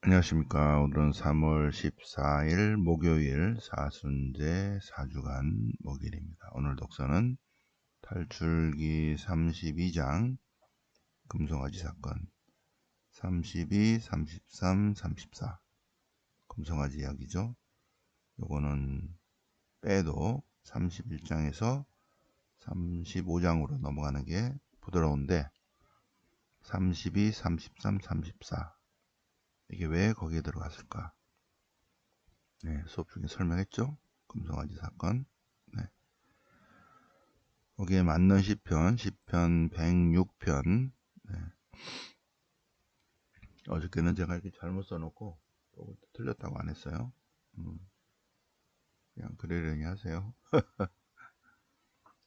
안녕하십니까. 오늘은 3월 14일 목요일 사순제 4주간 목요일입니다. 오늘 독서는 탈출기 32장 금송아지 사건 32, 33, 34 금송아지 이야기죠. 요거는 빼도 31장에서 35장으로 넘어가는 게 부드러운데 32, 33, 34 이게 왜 거기에 들어갔을까? 네, 수업 중에 설명했죠? 금송아지 사건. 네. 거기에 맞는 시편, 시편 106편. 네. 어저께는 제가 이렇게 잘못 써놓고 또 틀렸다고 안 했어요. 음. 그냥 그러려니 하세요.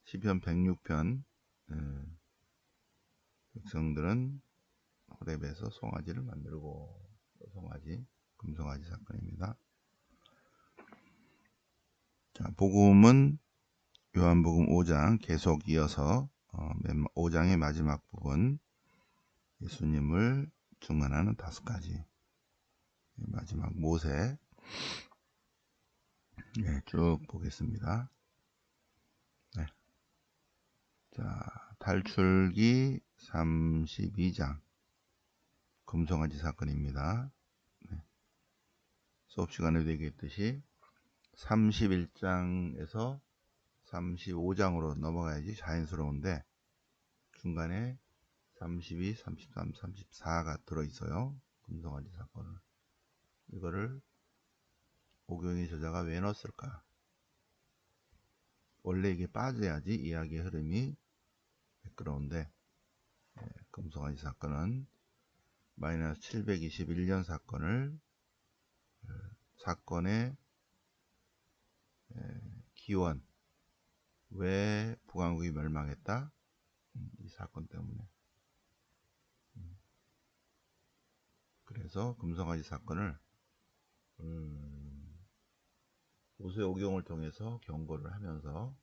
시편 106편. 네. 백성들은 호렙에서 송아지를 만들고 송아지, 금송아지 사건입니다. 자, 복음은 요한복음 5장 계속 이어서 어, 5장의 마지막 부분 예수님을 중간하는 다섯 가지 마지막 모세 네, 쭉 보겠습니다. 네. 자, 탈출기 32장 금송아지 사건입니다. 네. 수업 시간에도 얘기했듯이 31장에서 35장으로 넘어가야지 자연스러운데 중간에 32, 33, 34가 들어있어요. 금송아지 사건을. 이거를 오경의 저자가 왜 넣었을까? 원래 이게 빠져야지 이야기의 흐름이 매끄러운데 네, 금송아지 사건은 마이너스 721년 사건을 어, 사건의 기원 왜 북왕국이 멸망했다 음, 이 사건 때문에 음. 그래서 금성아지 사건을 음, 우수의 오경을 통해서 경고를 하면서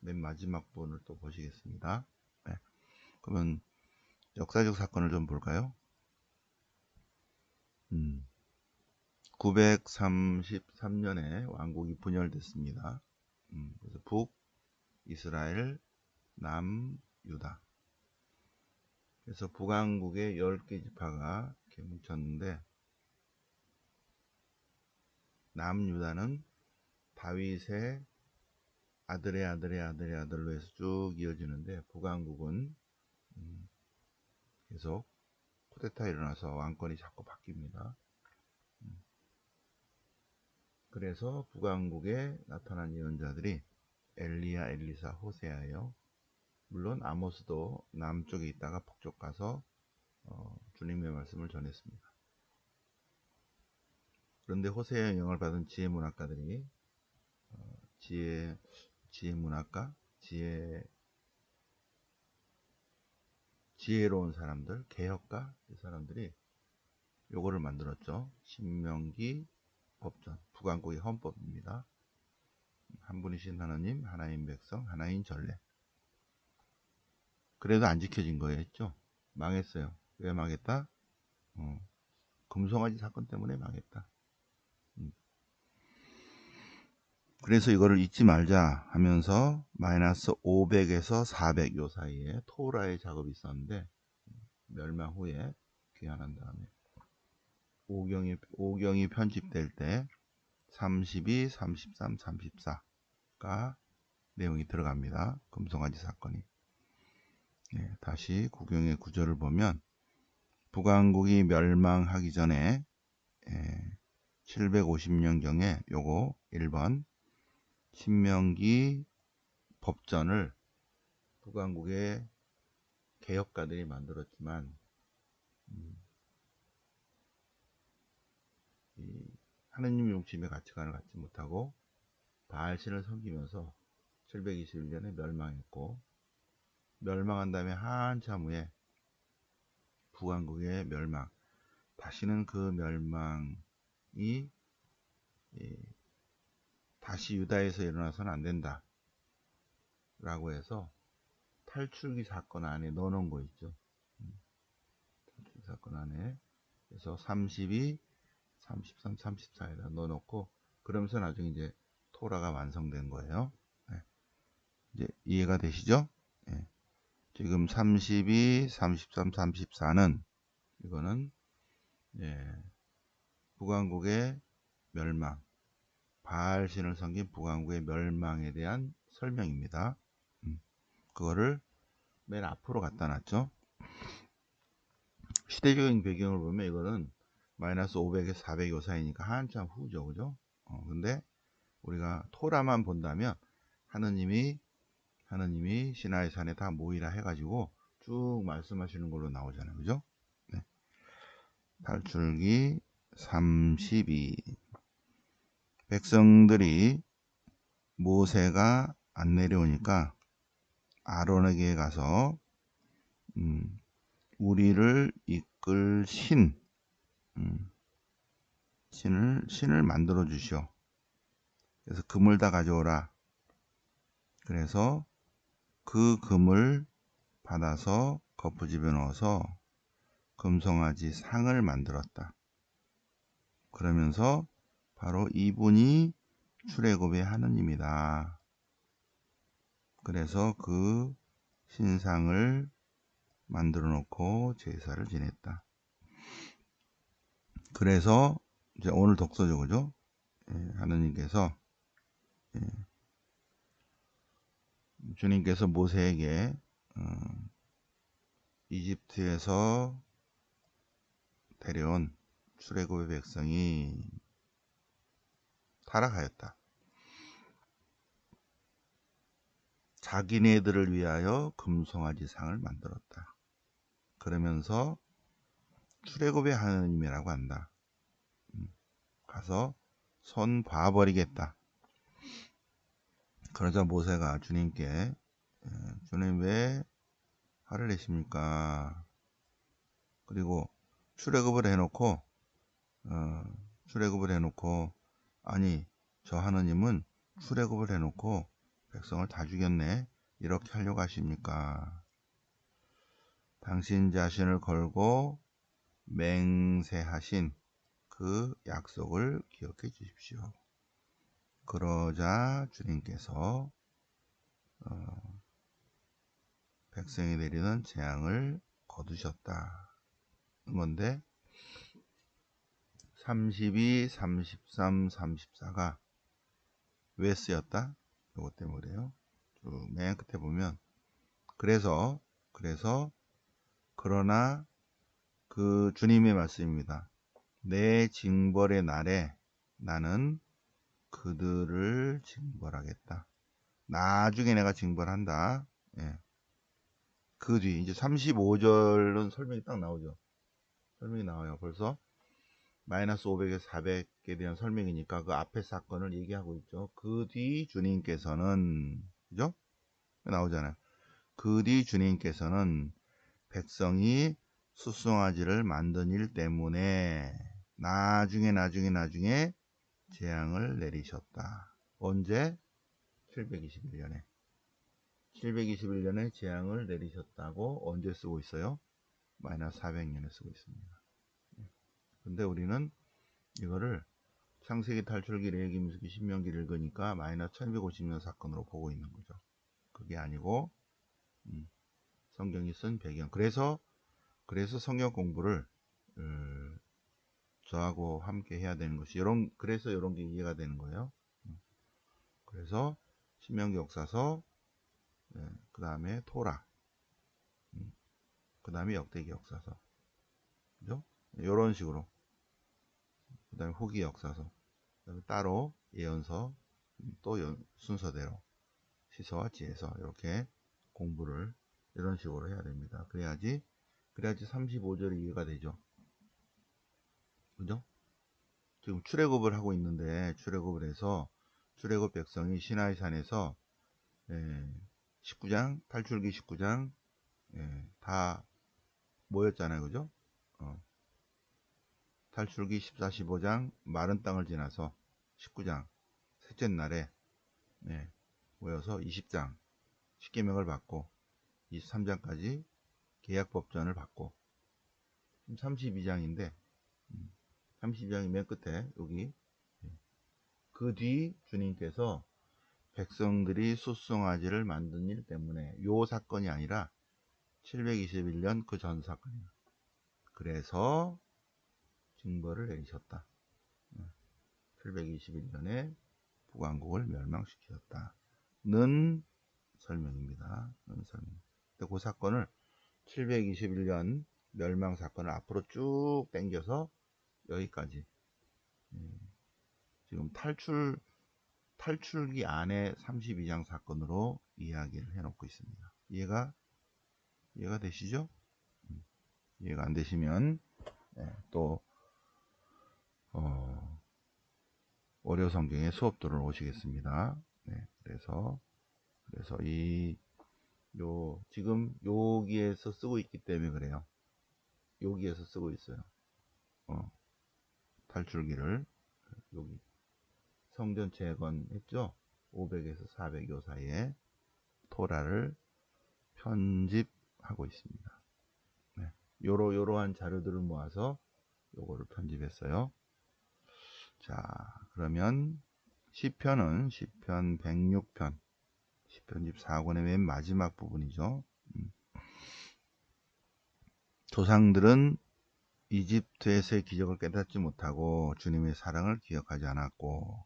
맨 마지막 부분을 또 보시겠습니다. 네. 그러면 역사적 사건을 좀 볼까요? 음, 933년에 왕국이 분열됐습니다. 음, 그래서 북 이스라엘, 남 유다. 그래서 북왕국의 10개 지파가 이렇게 뭉쳤는데 남 유다는 다윗의 아들의 아들의 아들의 아들로 해서 쭉 이어지는데 북왕국은 음, 계속 쿠데타 일어나서 왕권이 자꾸 바뀝니다. 음. 그래서 북왕국에 나타난 예언자들이 엘리야, 엘리사, 호세아예요. 물론 아모스도 남쪽에 있다가 북쪽 가서 어, 주님의 말씀을 전했습니다. 그런데 호세아의 영을 받은 지혜 문학가들이 어, 지혜 지혜 문학가, 지혜 지혜로운 사람들, 개혁가 이 사람들이 요거를 만들었죠. 신명기 법전, 북왕국의 헌법입니다. 한 분이신 하나님, 하나인 백성, 하나인 전례. 그래도 안 지켜진 거였죠. 망했어요. 왜 망했다? 어, 금송아지 사건 때문에 망했다. 음. 그래서 이거를 잊지 말자 하면서 마이너스 500에서 400 요 사이에 토라의 작업이 있었는데 멸망 후에 귀환한 다음에 오경이, 오경이 편집될 때 32, 33, 34가 내용이 들어갑니다. 금송아지 사건이. 네, 다시 구경의 구절을 보면 북왕국이 멸망하기 전에 예, 750년경에 요거 1번 신명기 법전을 북왕국의 개혁가들이 만들었지만 음, 하느님 용침의 가치관을 갖지 못하고 바알신을 섬기면서 721년에 멸망했고 멸망한 다음에 한참 후에 북왕국의 멸망 다시는 그 멸망이 다시 유다에서 일어나서는 안 된다. 라고 해서 탈출기 사건 안에 넣어놓은 거 있죠. 음. 탈출기 사건 안에 그래서 32, 33, 34에다 넣어놓고 그러면서 나중에 이제 토라가 완성된 거예요. 네. 이제 이해가 되시죠? 네. 지금 32, 33, 34는 이거는 예, 북왕국의 멸망, 바알신을 섬긴 북왕국의 멸망에 대한 설명입니다. 음, 그거를 맨 앞으로 갖다 놨죠. 시대적인 배경을 보면 이거는 마이너스 500에 400 요 사이니까 한참 후죠. 그죠? 어, 근데 우리가 토라만 본다면 하느님이 하느님이 시나이 산에 다 모이라 해가지고 쭉 말씀하시는 걸로 나오잖아요. 그죠? 네. 탈출기 32 백성들이 모세가 안 내려오니까 아론에게 가서 음, 우리를 이끌 신 음, 신을 신을 만들어 주시오. 그래서 금을 다 가져오라. 그래서 그 금을 받아서 거푸집에 넣어서 금송아지 상을 만들었다. 그러면서 바로 이분이 출애굽의 하느님이다. 그래서 그 신상을 만들어 놓고 제사를 지냈다. 그래서 이제 오늘 독서죠, 그죠? 예, 하느님께서 예, 주님께서 모세에게 어, 이집트에서 데려온 출애굽의 백성이 타락하였다. 자기네들을 위하여 금송아지 상을 만들었다. 그러면서 출애굽의 하느님이라고 한다. 음, 가서 손 봐버리겠다. 그러자 모세가 주님께 예, 주님 왜 화를 내십니까? 그리고 출애굽을 해놓고 어, 출애굽을 해놓고 아니 저 하느님은 출애굽을 해놓고 백성을 다 죽였네 이렇게 하려고 하십니까? 당신 자신을 걸고 맹세하신 그 약속을 기억해 주십시오. 그러자 주님께서 어, 백성이 내리는 재앙을 거두셨다. 건데 32, 33, 34가 왜 쓰였다? 이것 때문에요. 맨 끝에 보면 그래서 그래서 그러나 그 주님의 말씀입니다. 내 징벌의 날에 나는 그들을 징벌하겠다. 나중에 내가 징벌한다. 예. 그 뒤, 이제 35절은 설명이 딱 나오죠. 설명이 나와요. 벌써 마이너스 500에 400에 대한 설명이니까 그 앞에 사건을 얘기하고 있죠. 그 뒤 주님께서는, 그죠? 나오잖아요. 그 뒤 주님께서는 백성이 수송아지를 만든 일 때문에 나중에 나중에 나중에 재앙을 내리셨다. 언제? 721년에. 721년에 재앙을 내리셨다고 언제 쓰고 있어요? 마이너스 400년에 쓰고 있습니다. 근데 우리는 이거를 창세기 탈출기 레기민수기 신명기 읽으니까 마이너스 1250년 사건으로 보고 있는 거죠. 그게 아니고 음, 성경이 쓴 배경. 그래서 그래서 성경 공부를 음, 저하고 함께 해야 되는 것이 이런 그래서 이런 게 이해가 되는 거예요. 음. 그래서 신명기 역사서 네, 그 다음에 토라 음. 그 다음에 역대기 역사서 그죠? 이런 식으로 그 다음에 후기 역사서 그다음에 따로 예언서 또 연, 순서대로 시서와 지혜서 이렇게 공부를 이런 식으로 해야 됩니다. 그래야지 그래야지 35절이 이해가 되죠. 그죠? 지금 출애굽을 하고 있는데 출애굽을 해서 출애굽 백성이 시나이 산에서 예, 19장 탈출기 19장 예, 다 모였잖아요. 그죠? 어. 탈출기 14, 15장 마른 땅을 지나서 19장 셋째 날에 예, 모여서 20장 십계명을 받고 23장까지 계약법전을 받고 32장인데 32장이 맨 끝에 여기 그 뒤 주님께서 백성들이 숫송아지를 만든 일 때문에 요 사건이 아니라 721년 그 전 사건이에요. 그래서 징벌을 내리셨다. 721년에 북왕국을 멸망시키셨다 는 설명입니다. 는 설명. 근데 그 사건을 721년 멸망 사건을 앞으로 쭉 당겨서 여기까지 예. 지금 탈출 탈출기 안에 32장 사건으로 이야기를 해놓고 있습니다. 이해가 이해가 되시죠? 음. 이해가 안 되시면 예, 또 어, 월요 성경의 수업 들을 오시겠습니다. 네, 그래서 그래서 이 요 지금 여기에서 쓰고 있기 때문에 그래요. 여기에서 쓰고 있어요. 어, 탈출기를 여기 성전 재건했죠. 500에서 400요 사이에 토라를 편집하고 있습니다. 네, 요러 요러한 자료들을 모아서 요거를 편집했어요. 자, 그러면 시편은 시편 106편 시편집 4권의 맨 마지막 부분이죠. 음. 조상들은 이집트에서의 기적을 깨닫지 못하고 주님의 사랑을 기억하지 않았고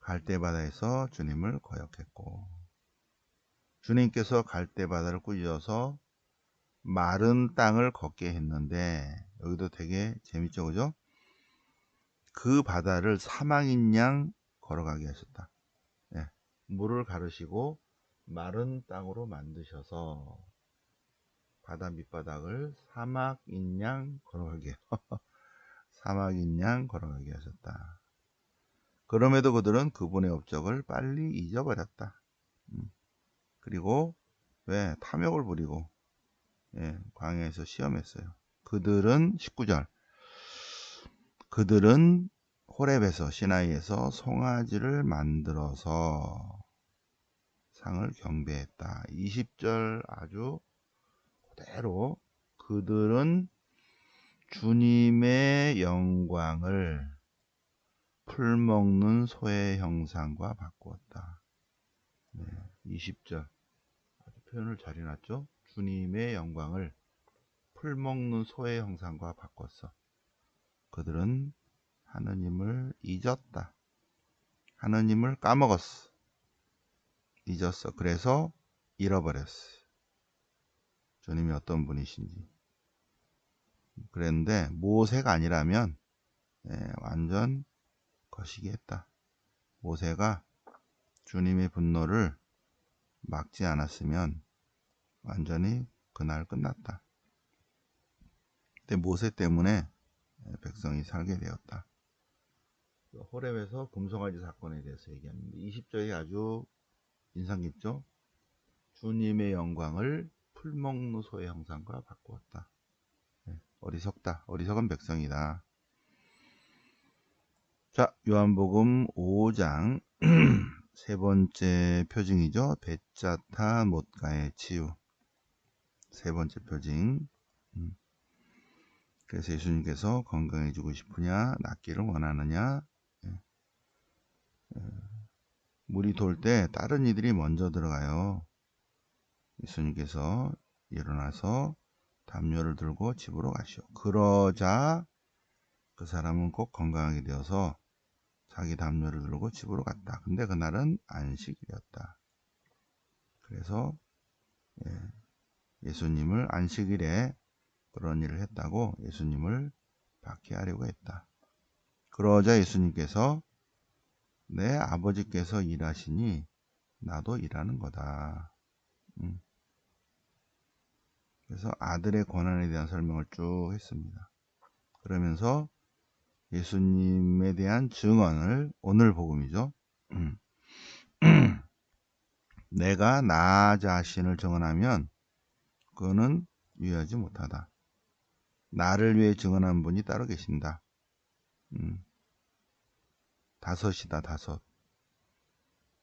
갈대바다에서 주님을 거역했고 주님께서 갈대바다를 꾸짖어서 마른 땅을 걷게 했는데 여기도 되게 재밌죠 그죠? 그 바다를 사망인 양 걸어가게 하셨다. 네. 물을 가르시고 마른 땅으로 만드셔서 바다 밑바닥을 사막인 양 걸어가게 사막인 양 걸어가게 하셨다. 그럼에도 그들은 그분의 업적을 빨리 잊어버렸다. 음. 그리고 왜 탐욕을 부리고 예, 광야에서 시험했어요. 그들은 19절 그들은 호렙에서 시나이에서 송아지를 만들어서 상을 경배했다. 20절 아주 그대로 그들은 주님의 영광을 풀먹는 소의 형상과 바꾸었다. 네, 20절 아주 표현을 잘 해놨죠. 주님의 영광을 풀먹는 소의 형상과 바꿨어. 그들은 하느님을 잊었다. 하느님을 까먹었어. 잊었어. 그래서 잃어버렸어. 주님이 어떤 분이신지. 그랬는데 모세가 아니라면 네, 완전 거시기 했다. 모세가 주님의 분노를 막지 않았으면 완전히 그날 끝났다. 근데 모세 때문에 백성이 살게 되었다. 호렙에서 금송아지 사건에 대해서 얘기하는데 20절이 아주 인상 깊죠? 주님의 영광을 풀먹는 소의 형상과 바꾸었다. 네, 어리석다. 어리석은 백성이다. 자, 요한복음 5장 세 번째 표징이죠. 베짜타 못가의 치유. 세 번째 표징. 음. 그래서 예수님께서 건강해지고 싶으냐, 낫기를 원하느냐. 예. 예. 물이 돌 때 다른 이들이 먼저 들어가요. 예수님께서 일어나서 담요를 들고 집으로 가시오. 그러자 그 사람은 꼭 건강하게 되어서 자기 담요를 들고 집으로 갔다. 근데 그날은 안식일이었다. 그래서 예, 수님을 안식일에 그런 일을 했다고 예수님을 박해하려고 했다. 그러자 예수님께서 내 아버지께서 일하시니 나도 일하는 거다. 음. 그래서 아들의 권한에 대한 설명을 쭉 했습니다. 그러면서 예수님에 대한 증언을 오늘 복음이죠. 음. 내가 나 자신을 증언하면 그거는 유효하지 못하다. 나를 위해 증언한 분이 따로 계신다. 음. 다섯이다, 다섯.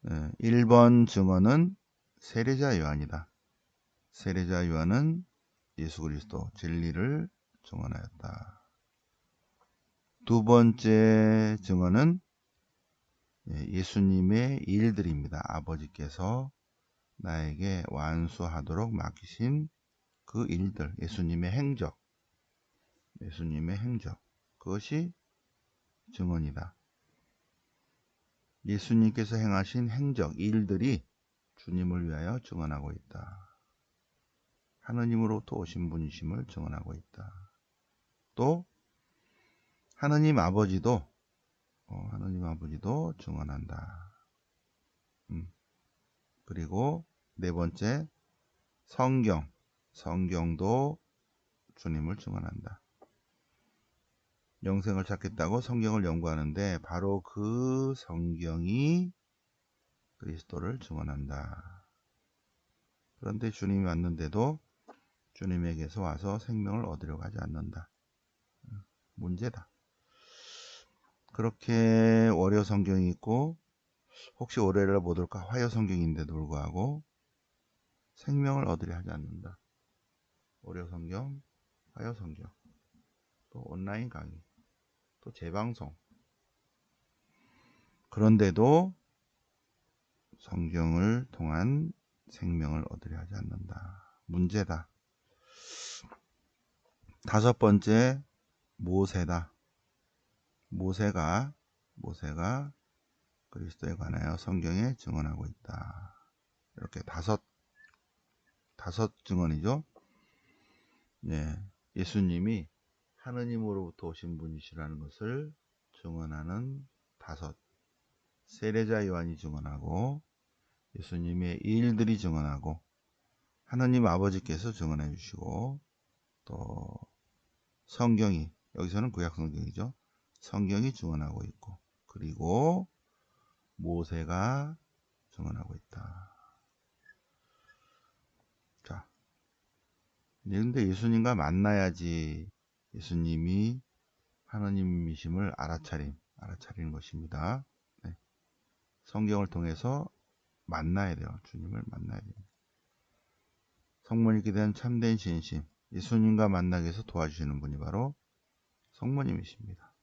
예, 1번 증언은 세례자 요한이다. 세례자 요한은 예수 그리스도 진리를 증언하였다. 두 번째 증언은 예, 예수님의 일들입니다. 아버지께서 나에게 완수하도록 맡기신 그 일들, 예수님의 행적, 예수님의 행적, 그것이 증언이다. 예수님께서 행하신 행적, 일들이 주님을 위하여 증언하고 있다. 하느님으로부터 오신 분이심을 증언하고 있다. 또 하느님 아버지도 어, 하느님 아버지도 증언한다. 음. 그리고 네 번째 성경 성경도 주님을 증언한다. 영생을 찾겠다고 성경을 연구하는데 바로 그 성경이 그리스도를 증언한다. 그런데 주님이 왔는데도 주님에게서 와서 생명을 얻으려고 하지 않는다. 문제다. 그렇게 월요 성경이 있고 혹시 월요일날 못 올까 화요 성경인데도 불구하고 생명을 얻으려 하지 않는다. 월요 성경, 화요 성경, 또 온라인 강의, 또 재방송. 그런데도 성경을 통한 생명을 얻으려 하지 않는다. 문제다. 다섯 번째, 모세다. 모세가 모세가 그리스도에 관하여 성경에 증언하고 있다. 이렇게 다섯 다섯 증언이죠. 예, 예수님이 하느님으로부터 오신 분이시라는 것을 증언하는 다섯 세례자 요한이 증언하고 예수님의 일들이 증언하고 하느님 아버지께서 증언해 주시고 또 성경이 여기서는 구약 성경이죠. 성경이 증언하고 있고 그리고 모세가 증언하고 있다. 자, 그런데 예수님과 만나야지 예수님이 하나님이심을 알아차림, 알아차리는 것입니다. 네. 성경을 통해서 만나야 돼요. 주님을 만나야 돼요. 성모님께 대한 참된 신심, 예수님과 만나기 위해서 도와주시는 분이 바로 성모님이십니다.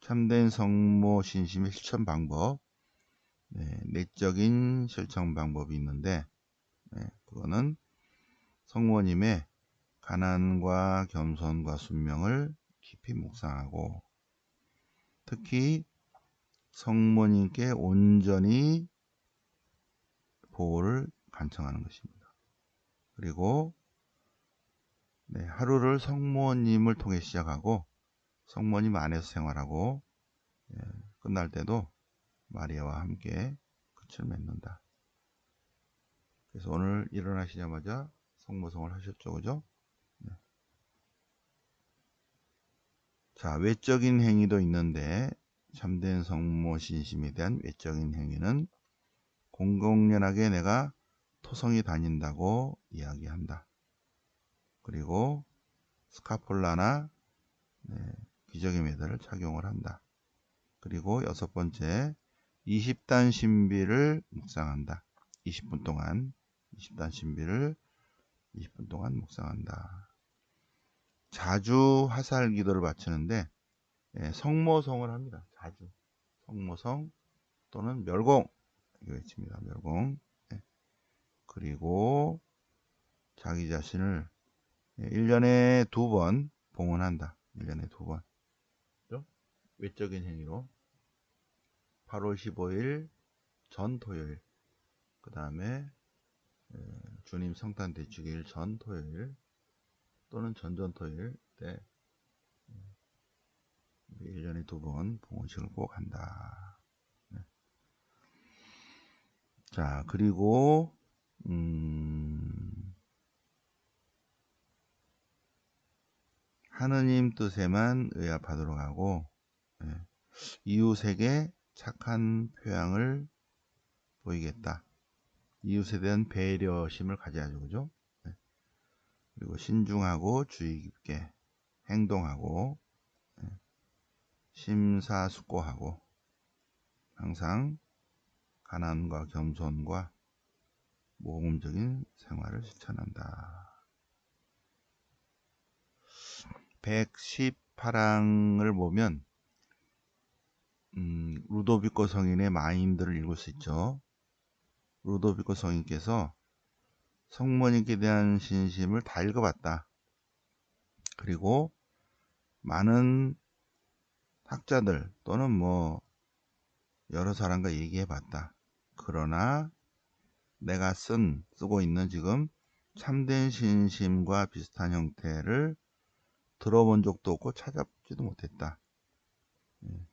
참된 성모 신심의 실천 방법, 네, 내적인 실천 방법이 있는데, 네, 그거는 성모님의 가난과 겸손과 순명을 깊이 묵상하고, 특히 성모님께 온전히 보호를 간청하는 것입니다. 그리고 네, 하루를 성모님을 통해 시작하고 성모님 안에서 생활하고 예, 끝날 때도 마리아와 함께 끝을 맺는다. 그래서 오늘 일어나시자마자 성모성을 하셨죠, 그죠? 자, 외적인 행위도 있는데 참된 성모 신심에 대한 외적인 행위는 공공연하게 내가 토성이 다닌다고 이야기한다. 그리고 스카폴라나 네, 기적의 메달을 착용을 한다. 그리고 여섯 번째 20단 신비를 묵상한다. 20분 동안 20단 신비를 20분 동안 묵상한다. 자주 화살 기도를 바치는데 예, 성모성을 합니다. 자주 성모성 또는 멸공 이거 외칩니다. 멸공 예. 그리고 자기 자신을 1년에 두 번 봉헌한다. 1년에 두 번. 외적인 행위로 8월 15일 전 토요일 그 다음에 주님 성탄 대축일 전 토요일 또는 전전 토요일 때 1년에 두 번 봉헌식을 꼭 한다. 네. 자 그리고 음 하느님 뜻에만 의합하도록 하고 예. 이웃에게 착한 표양을 보이겠다. 이웃에 대한 배려심을 가져야죠. 그죠? 예. 그리고 신중하고 주의 깊게 행동하고 예. 심사숙고하고 항상 가난과 겸손과 모험적인 생활을 실천한다. 118항을 보면 음, 루도비코 성인의 마인드를 읽을 수 있죠. 루도비코 성인께서 성모님께 대한 신심을 다 읽어봤다. 그리고 많은 학자들 또는 뭐 여러 사람과 얘기해봤다. 그러나 내가 쓴 쓰고 있는 지금 참된 신심과 비슷한 형태를 들어본 적도 없고 찾아보지도 못했다. 예.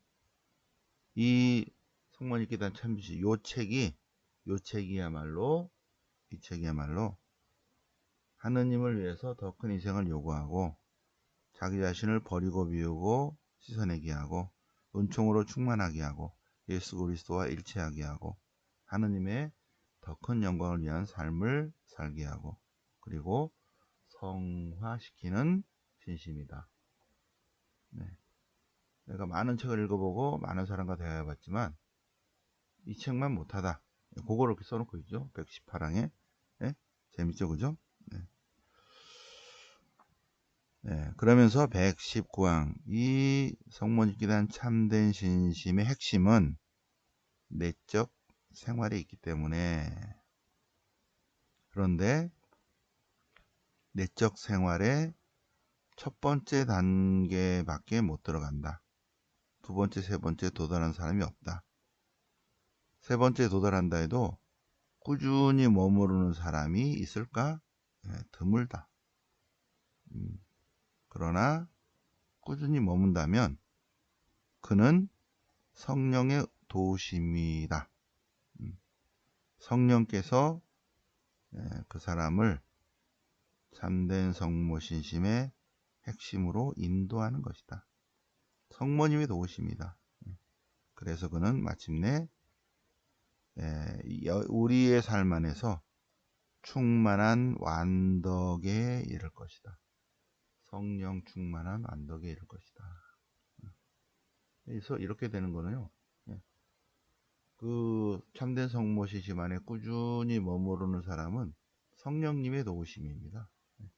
이 성모님께 대한 참신심, 요 책이 요 책이야말로 이 책이야말로 하느님을 위해서 더 큰 희생을 요구하고 자기 자신을 버리고 비우고 씻어내게 하고 은총으로 충만하게 하고 예수 그리스도와 일체하게 하고 하느님의 더 큰 영광을 위한 삶을 살게 하고 그리고 성화시키는 신심이다. 네. 내가 많은 책을 읽어보고 많은 사람과 대화해봤지만 이 책만 못하다. 그거를 이렇게 써놓고 있죠. 118항에. 네? 재밌죠, 그죠? 네. 네. 그러면서 119항. 이 대한 참된 신심의 핵심은 내적 생활에 있기 때문에 그런데 내적 생활의 첫 번째 단계밖에 못 들어간다. 두 번째, 세 번째 도달한 사람이 없다. 세 번째 도달한다 해도 꾸준히 머무르는 사람이 있을까? 네, 드물다. 음, 그러나 꾸준히 머문다면 그는 성령의 도우심이다. 음, 성령께서 네, 그 사람을 참된 성모 신심의 핵심으로 인도하는 것이다. 성모님의 도우심이다. 음, 그래서 그는 마침내 우리의 삶 안에서 충만한 완덕에 이를 것이다. 성령 충만한 완덕에 이를 것이다. 그래서 이렇게 되는 거는요. 예. 그 참된 성모시심 안에 꾸준히 머무르는 사람은 성령님의 도우심입니다. 예.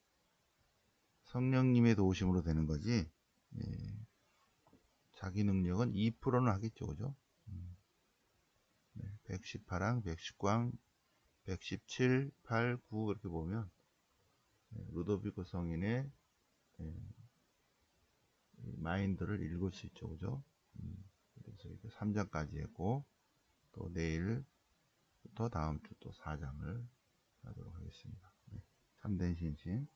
성령님의 도우심으로 되는 거지. 예. 자기 능력은 2%는 하겠죠, 그죠? 118항, 119항, 117, 8, 9 이렇게 보면 네, 루도비코 성인의 네, 마인드를 읽을 수 있죠. 그죠? 음, 그래서 이렇게 3장까지 했고 또 내일부터 다음 주 또 4장을 하도록 하겠습니다. 네, 참된 신신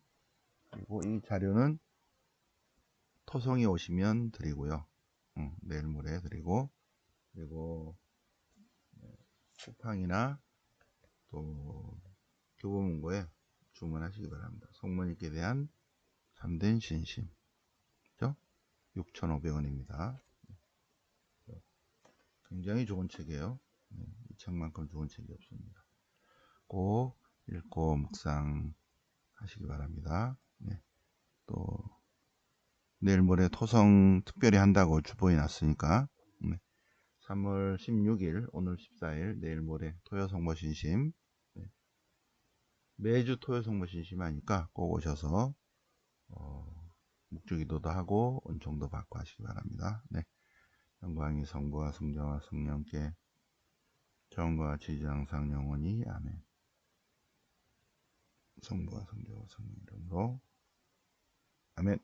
그리고 이 자료는 토성이 오시면 드리고요. 음, 내일 모레 드리고 그리고 쿠팡이나 또 교보문고에 주문하시기 바랍니다. 성모님께 대한 참된 신심. 그죠? 6,500원입니다. 굉장히 좋은 책이에요. 네, 이 책만큼 좋은 책이 없습니다. 꼭 읽고 묵상 하시기 바랍니다. 네, 또 내일 모레 토성 특별히 한다고 주보에 놨으니까 3월 16일, 오늘 14일, 내일 모레 토요 성모 신심. 네. 매주 토요 성모 신심 하니까 꼭 오셔서 어, 묵주기도도 하고 은총도 받고 하시기 바랍니다. 네. 영광이 성부와 성자와 성령께 정과 지지 항상 영원히 아멘. 성부와 성자와 성령 이름으로 아멘.